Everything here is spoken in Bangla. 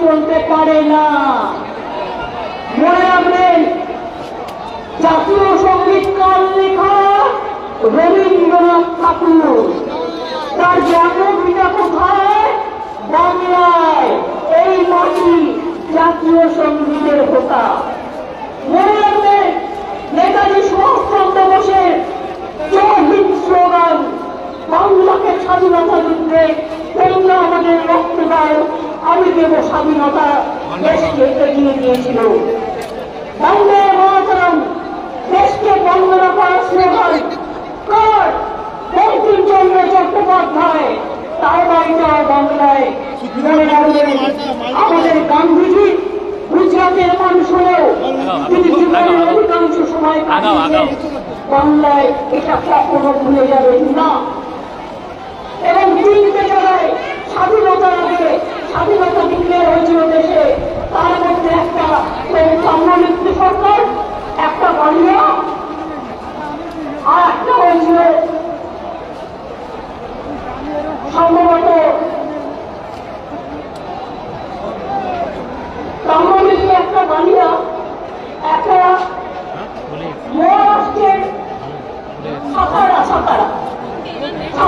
চলতে পারে না। মনে রাখবেন, জাতীয় সংগীত কাল লেখা রবীন্দ্রনাথ ঠাকুর। তার জন্মভূমিটা কোথায়? বাংলায়। এই মাটি জাতীয় সঙ্গীতের হোতা। আমি দেব স্বাধীনতা দেশকে এগিয়ে দিয়েছিল বন্দে মাতরম দেশকে বন্দনা করার স্লোগান। কর? বঙ্কিমচন্দ্র চট্টোপাধ্যায়। তার বাড়িটাও বাংলায়। মনে রাখবেন আমাদের গান্ধীজি গুজরাটের মানুষ হলেও তিনি জীবনের অধিকাংশ সময় কাটিয়েছেন। বাংলায় এটা কখনো ভুলে যাবেন না। 손가락. 자,